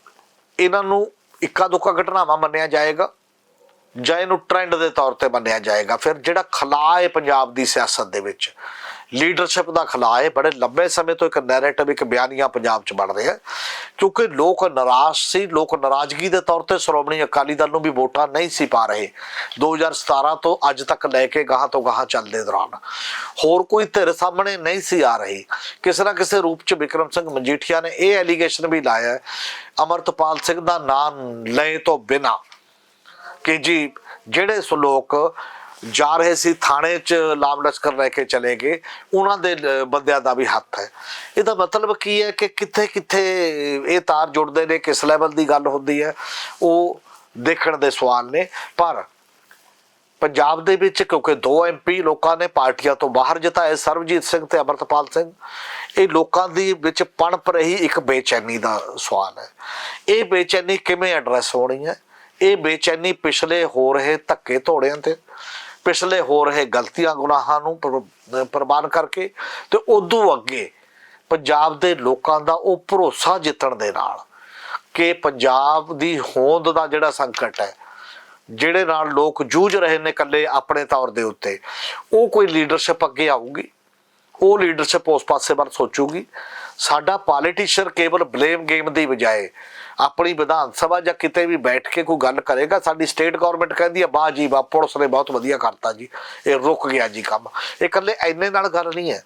ਇਹਨਾਂ ਨੂੰ ਇੱਕਾ ਦੁੱਕਾ ਘਟਨਾਵਾਂ ਮੰਨਿਆ ਜਾਏਗਾ? ਜਾਂ ਇਹਨੂੰ ਟ੍ਰੈਂਡ ਦੇ ਤੌਰ ਤੇ ਮੰਨਿਆ ਜਾਏਗਾ। ਫਿਰ ਜਿਹੜਾ ਖਲਾ ਹੈ ਪੰਜਾਬ ਦੀ ਸਿਆਸਤ ਦੇ ਵਿੱਚ ਲੀਡਰਸ਼ਿਪ ਦਾ ਖਲਾ ਹੈ, ਬੜੇ ਲੰਬੇ ਸਮੇਂ ਤੋਂ ਇੱਕ ਨੈਰੇਟਿਵ ਇੱਕ ਬਿਆਨੀਆਂ ਪੰਜਾਬ 'ਚ ਬਣ ਰਿਹਾ ਕਿਉਂਕਿ ਲੋਕ ਨਾਰਾਜ਼ ਸੀ, ਲੋਕ ਨਾਰਾਜ਼ਗੀ ਦੇ ਤੌਰ ਤੇ ਸ਼੍ਰੋਮਣੀ ਅਕਾਲੀ ਦਲ ਨੂੰ ਵੀ ਵੋਟਾਂ ਨਹੀਂ ਸੀ ਪਾ ਰਹੇ। 2017 ਤੋਂ ਅੱਜ ਤੱਕ ਲੈ ਕੇ ਗਾਹਾਂ ਤੋਂ ਗਾਹਾਂ ਚੱਲਦੇ ਦੌਰਾਨ। ਹੋਰ ਕੋਈ ਧਿਰ ਸਾਹਮਣੇ ਨਹੀਂ ਸੀ ਆ ਰਹੀ। ਕਿਸੇ ਨਾ ਕਿਸੇ ਰੂਪ 'ਚ ਵਿਕਰਮ ਸਿੰਘ ਮਜੀਠੀਆ ਨੇ ਇਹ ਐਲੀਗੇਸ਼ਨ ਵੀ ਲਾਇਆ ਹੈ, ਅਮਰਤਪਾਲ ਸਿੰਘ ਦਾ ਨਾਮ ਲਏ ਤੋਂ ਬਿਨਾਂ। ਕਿ ਜੀ, ਜਿਹੜੇ ਸੋ ਲੋਕ ਜਾ ਰਹੇ ਸੀ ਥਾਣੇ 'ਚ ਲਾਮ ਲਸ਼ਕਰ ਲੈ ਕੇ ਚਲੇ ਗਏ, ਉਹਨਾਂ ਦੇ ਬੰਦਿਆਂ ਦਾ ਵੀ ਹੱਥ ਹੈ। ਇਹਦਾ ਮਤਲਬ ਕੀ ਹੈ ਕਿ ਕਿੱਥੇ ਕਿੱਥੇ ਇਹ ਤਾਰ ਜੁੜਦੇ ਨੇ, ਕਿਸ ਲੈਵਲ ਦੀ ਗੱਲ ਹੁੰਦੀ ਹੈ, ਉਹ ਦੇਖਣ ਦੇ ਸਵਾਲ ਨੇ। ਪਰ ਪੰਜਾਬ ਦੇ ਵਿੱਚ ਕਿਉਂਕਿ ਦੋ ਐਮਪੀ ਲੋਕਾਂ ਨੇ ਪਾਰਟੀਆਂ ਤੋਂ ਬਾਹਰ ਜਿਤਾਏ, ਸਰਬਜੀਤ ਸਿੰਘ ਤੇ ਅਮਰਤਪਾਲ ਸਿੰਘ, ਇਹ ਲੋਕਾਂ ਦੀ ਵਿੱਚ ਪਣਪ ਰਹੀ ਇੱਕ ਬੇਚੈਨੀ ਦਾ ਸਵਾਲ ਹੈ। ਇਹ ਬੇਚੈਨੀ ਕਿਵੇਂ ਐਡਰੈਸ ਹੋਣੀ ਹੈ? ਇਹ ਬੇਚੈਨੀ ਪਿਛਲੇ ਹੋ ਰਹੇ ਧੱਕੇ ਧੋੜਿਆਂ ਤੇ, ਪਿਛਲੇ ਹੋ ਰਹੇ ਗਲਤੀਆਂ ਗੁਨਾਹਾਂ ਨੂੰ ਪ੍ਰਵਾਨ ਕਰਕੇ ਤੇ ਉਦੋਂ ਅੱਗੇ ਪੰਜਾਬ ਦੇ ਲੋਕਾਂ ਦਾ ਉਹ ਭਰੋਸਾ ਜਿੱਤਣ ਦੇ ਨਾਲ ਕਿ ਪੰਜਾਬ ਦੀ ਹੋਂਦ ਦਾ ਜਿਹੜਾ ਸੰਕਟ ਹੈ, ਜਿਹੜੇ ਨਾਲ ਲੋਕ ਜੂਝ ਰਹੇ ਨੇ ਇਕੱਲੇ ਆਪਣੇ ਤੌਰ ਦੇ ਉੱਤੇ, ਉਹ ਕੋਈ ਲੀਡਰਸ਼ਿਪ ਅੱਗੇ ਆਊਗੀ, ਉਹ ਲੀਡਰਸ਼ਿਪ ਉਸ ਪਾਸੇ ਵੱਲ ਸੋਚੂਗੀ। ਸਾਡਾ ਪੋਲੀਟੀਸ਼ੀਅਨ ਕੇਵਲ ਬਲੇਮ ਗੇਮ ਦੀ ਬਜਾਏ ਆਪਣੀ ਵਿਧਾਨ ਸਭਾ ਜਾਂ ਕਿਤੇ ਵੀ ਬੈਠ ਕੇ ਕੋਈ ਗੱਲ ਕਰੇਗਾ, ਸਾਡੀ ਸਟੇਟ ਗਵਰਨਮੈਂਟ ਕਹਿੰਦੀ ਆ, ਵਾਹ ਜੀ ਵਾਹ, ਪੁਲਿਸ ਨੇ ਬਹੁਤ ਵਧੀਆ ਕਰਤਾ ਜੀ, ਇਹ ਰੁਕ ਗਿਆ ਜੀ ਕੰਮ। ਇਹ ਇਕੱਲੇ ਐਨੇ ਨਾਲ ਗੱਲ ਨਹੀਂ ਹੈ।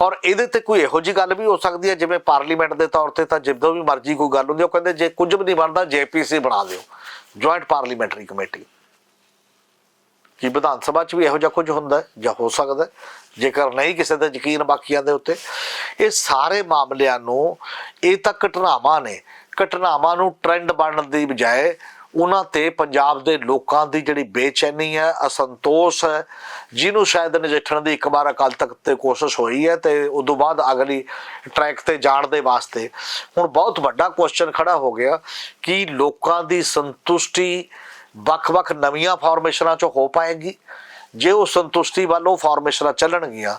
ਔਰ ਇਹਦੇ ਤੇ ਕੋਈ ਇਹੋ ਜੀ ਗੱਲ ਵੀ ਹੋ ਸਕਦੀ ਹੈ, ਜਿਵੇਂ ਪਾਰਲੀਮੈਂਟ ਦੇ ਤੌਰ ਤੇ ਤਾਂ ਜਦੋਂ ਵੀ ਮਰਜ਼ੀ ਕੋਈ ਗੱਲ ਹੁੰਦੀ ਉਹ ਕਹਿੰਦੇ, ਜੇ ਕੁਝ ਵੀ ਨਹੀਂ ਬਣਦਾ ਜੇਪੀਸੀ ਬਣਾ ਦਿਓ ਜੁਆਇੰਟ ਪਾਰਲੀਮੈਂਟਰੀ ਕਮੇਟੀ ਕਿ ਵਿਧਾਨ ਸਭਾ 'ਚ ਵੀ ਇਹੋ ਜਿਹਾ ਕੁਝ ਹੁੰਦਾ ਹੈ ਜਾਂ ਹੋ ਸਕਦਾ ਜੇਕਰ ਨਹੀਂ ਕਿਸੇ ਦਾ ਯਕੀਨ ਬਾਕੀਆਂ ਦੇ ਉੱਤੇ, ਇਹ ਸਾਰੇ ਮਾਮਲਿਆਂ ਨੂੰ, ਇਹ ਤਾਂ ਘਟਨਾਵਾਂ ਨੇ। ਘਟਨਾਵਾਂ ਨੂੰ ਟ੍ਰੈਂਡ ਬਣਨ ਦੀ ਬਜਾਏ ਉਹਨਾਂ ਤੇ ਪੰਜਾਬ ਦੇ ਲੋਕਾਂ ਦੀ ਜਿਹੜੀ ਬੇਚੈਨੀ ਹੈ, ਅਸੰਤੋਸ਼ ਹੈ, ਜਿਹਨੂੰ ਸ਼ਾਇਦ ਨਜਿੱਠਣ ਦੀ ਇੱਕ ਵਾਰ ਅਕਾਲ ਤਖਤ ਤੇ ਕੋਸ਼ਿਸ਼ ਹੋਈ ਹੈ ਤੇ ਉਸ ਤੋਂ ਬਾਅਦ ਅਗਲੀ ਟਰੈਕ ਤੇ ਜਾਣ ਦੇ ਵਾਸਤੇ। ਹੁਣ ਬਹੁਤ ਵੱਡਾ ਕੁਐਸਚਨ ਖੜਾ ਹੋ ਗਿਆ ਕਿ ਲੋਕਾਂ ਦੀ ਸੰਤੁਸ਼ਟੀ ਵੱਖ-ਵੱਖ ਨਵੀਆਂ ਫਾਰਮੇਸ਼ਨਾਂ 'ਚ ਹੋ ਪਾਏਗੀ। ਜੇ ਉਹ ਸੰਤੁਸ਼ਟੀ ਵੱਲ ਉਹ ਫਾਰਮੇਸ਼ਨਾਂ ਚੱਲਣਗੀਆਂ,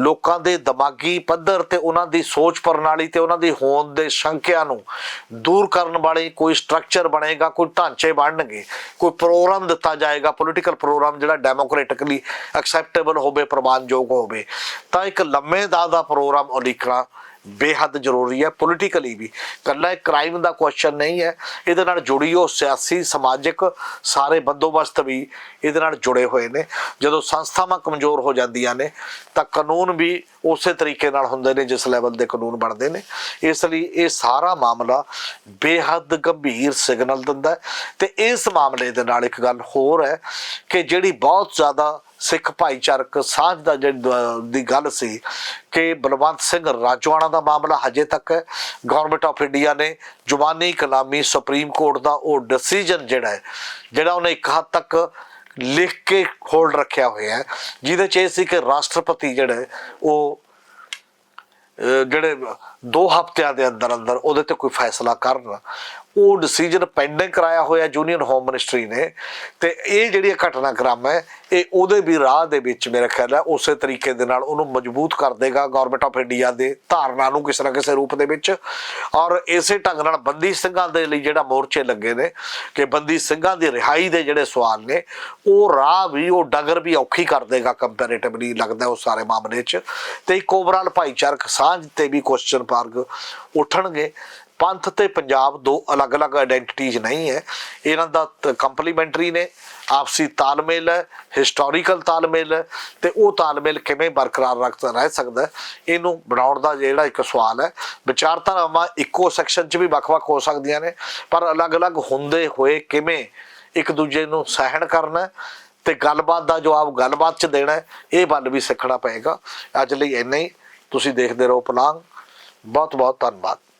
ਲੋਕਾਂ ਦੇ ਦਿਮਾਗੀ ਪੱਧਰ ਤੇ ਉਹਨਾਂ ਦੀ ਸੋਚ ਪ੍ਰਣਾਲੀ ਤੇ ਉਹਨਾਂ ਦੀ ਹੋਂਦ ਦੇ ਸ਼ੰਕਿਆਂ ਨੂੰ ਦੂਰ ਕਰਨ ਵਾਲੇ ਕੋਈ ਸਟਰਕਚਰ ਬਣੇਗਾ, ਕੋਈ ਢਾਂਚੇ ਬਣਨਗੇ, ਕੋਈ ਪ੍ਰੋਗਰਾਮ ਦਿੱਤਾ ਜਾਏਗਾ, ਪੋਲੀਟੀਕਲ ਪ੍ਰੋਗਰਾਮ ਜਿਹੜਾ ਡੈਮੋਕ੍ਰੈਟਿਕਲੀ ਐਕਸੈਪਟੇਬਲ ਹੋਵੇ ਪ੍ਰਵਾਨਯੋਗ ਹੋਵੇ, ਤਾਂ ਇੱਕ ਲੰਮੇ ਦਾ ਦਾ ਪ੍ਰੋਗਰਾਮ ਉਲੀਕਣਾ ਬੇਹੱਦ ਜ਼ਰੂਰੀ ਹੈ ਪੋਲੀਟੀਕਲੀ ਵੀ। ਕੱਲਾ ਇੱਕ ਕ੍ਰਾਈਮ ਦਾ ਕੁਐਸਚਨ ਨਹੀਂ ਹੈ, ਇਹਦੇ ਨਾਲ ਜੁੜੀ ਉਹ ਸਿਆਸੀ, ਸਮਾਜਿਕ ਸਾਰੇ ਬੰਦੋਬਸਤ ਵੀ ਇਹਦੇ ਨਾਲ ਜੁੜੇ ਹੋਏ ਨੇ। ਜਦੋਂ ਸੰਸਥਾਵਾਂ ਕਮਜ਼ੋਰ ਹੋ ਜਾਂਦੀਆਂ ਨੇ, ਤਾਂ ਕਾਨੂੰਨ ਵੀ ਉਸੇ ਤਰੀਕੇ ਨਾਲ ਹੁੰਦੇ ਨੇ, ਜਿਸ ਲੈਵਲ ਦੇ ਕਾਨੂੰਨ ਬਣਦੇ ਨੇ। ਇਸ ਲਈ ਇਹ ਸਾਰਾ ਮਾਮਲਾ ਬੇਹੱਦ ਗੰਭੀਰ ਸਿਗਨਲ ਦਿੰਦਾ ਹੈ। ਤੇ ਇਸ ਮਾਮਲੇ ਦੇ ਨਾਲ ਇੱਕ ਗੱਲ ਹੋਰ ਹੈ ਕਿ ਜਿਹੜੀ ਬਹੁਤ ਜ਼ਿਆਦਾ ਸਿੱਖ ਭਾਈਚਾਰਕ ਸਾਂਝ ਦਾ ਦੀ ਗੱਲ ਸੀ ਕਿ ਬਲਵੰਤ ਸਿੰਘ ਰਾਜਵਾਨਾ ਦਾ ਮਾਮਲਾ ਹਜੇ ਤੱਕ ਗਵਰਨਮੈਂਟ ਆਫ ਇੰਡੀਆ ਨੇ ਜ਼ੁਬਾਨੀ ਕਲਾਮੀ ਸੁਪਰੀਮ ਕੋਰਟ ਦਾ ਉਹ ਡਿਸੀਜਨ ਜਿਹੜਾ ਹੈ ਜਿਹੜਾ ਉਹਨੇ ਇੱਕ ਹੱਦ ਤੱਕ ਲਿਖ ਕੇ ਹੋਲਡ ਰੱਖਿਆ ਹੋਇਆ ਹੈ ਜਿਹਦੇ ਚ ਇਹ ਸੀ ਕਿ ਰਾਸ਼ਟਰਪਤੀ ਜਿਹੜਾ ਹੈ, ਉਹ ਜਿਹੜੇ ਦੋ ਹਫ਼ਤਿਆਂ ਦੇ ਅੰਦਰ ਅੰਦਰ ਉਹਦੇ ਤੇ ਕੋਈ ਫੈਸਲਾ ਕਰਨ। ਉਹ ਡਿਸੀਜਨ ਪੈਂਡਿੰਗ ਕਰਾਇਆ ਹੋਇਆ ਯੂਨੀਅਨ ਹੋਮ ਮਿਨਿਸਟਰੀ ਨੇ ਤੇ ਇਹ ਜਿਹੜੀ ਘਟਨਾਕ੍ਰਮ ਹੈ, ਇਹ ਉਹਦੇ ਵੀ ਰਾਹ ਦੇ ਵਿੱਚ ਮੇਰੇ ਖਿਆਲ ਹੈ ਉਸੇ ਤਰੀਕੇ ਦੇ ਨਾਲ ਉਹਨੂੰ ਮਜ਼ਬੂਤ ਕਰ ਦੇਗਾ ਗਵਰਨਮੈਂਟ ਆਫ ਇੰਡੀਆ ਦੇ ਧਾਰਨਾ ਨੂੰ ਕਿਸੇ ਨਾ ਕਿਸੇ ਰੂਪ ਦੇ ਵਿੱਚ। ਔਰ ਇਸੇ ਢੰਗ ਨਾਲ ਬੰਦੀ ਸਿੰਘਾਂ ਦੇ ਲਈ ਜਿਹੜਾ ਮੋਰਚੇ ਲੱਗੇ ਨੇ ਕਿ ਬੰਦੀ ਸਿੰਘਾਂ ਦੀ ਰਿਹਾਈ ਦੇ ਜਿਹੜੇ ਸਵਾਲ ਨੇ, ਉਹ ਰਾਹ ਵੀ, ਉਹ ਡਗਰ ਵੀ ਔਖੀ ਕਰ ਦੇਗਾ ਕੰਪੈਰੀਟਿਵਲੀ ਲੱਗਦਾ ਉਸ ਸਾਰੇ ਮਾਮਲੇ 'ਚ। ਤੇ ਇੱਕ ਓਵਰਆਲ ਭਾਈਚਾਰਕ ਸਾਂਝ ਤੇ ਵੀ ਕੁਐਸਚਨ ਮਾਰਕ ਉੱਠਣਗੇ। ਪੰਥ ਤੇ ਪੰਜਾਬ ਦੋ ਅਲੱਗ-ਅਲੱਗ ਆਇਡੈਂਟੀਟੀਜ਼ ਨਹੀਂ ਹੈ। ਇਹਨਾਂ ਦਾ ਕੰਪਲੀਮੈਂਟਰੀ ਨੇ। ਆਪਸੀ ਤਾਲਮੇਲ ਹੈ ਹਿਸਟੋਰੀਕਲ ਤਾਲਮੇਲ ਹੈ ਤੇ ਉਹ ਤਾਲਮੇਲ ਕਿਵੇਂ ਬਰਕਰਾਰ ਰੱਖ ਰਹਿ ਸਕਦਾ ਇਹਨੂੰ ਬਣਾਉਣ ਦਾ ਜਿਹੜਾ ਇੱਕ ਸਵਾਲ ਹੈ। ਵਿਚਾਰਧਾਰਾਵਾਂ ਇੱਕੋ ਸੈਕਸ਼ਨ 'ਚ ਵੀ ਵੱਖ-ਵੱਖ ਹੋ ਸਕਦੀਆਂ ਨੇ, ਪਰ ਅਲੱਗ-ਅਲੱਗ ਹੁੰਦੇ ਹੋਏ ਕਿਵੇਂ ਇੱਕ ਦੂਜੇ ਨੂੰ ਸਹਿਣ ਕਰਨਾ ਹੈ ਤੇ ਗੱਲਬਾਤ ਦਾ ਜਵਾਬ ਗੱਲਬਾਤ 'ਚ ਦੇਣਾ ਇਹ ਵੱਲ ਵੀ ਸਿੱਖਣਾ ਪਏਗਾ। ਅੱਜ ਲਈ ਇੰਨਾ ਹੀ। ਤੁਸੀਂ ਦੇਖਦੇ ਰਹੋ ਪਲਾਂਗ ਬਹੁਤ ਬਹੁਤ ਧੰਨਵਾਦ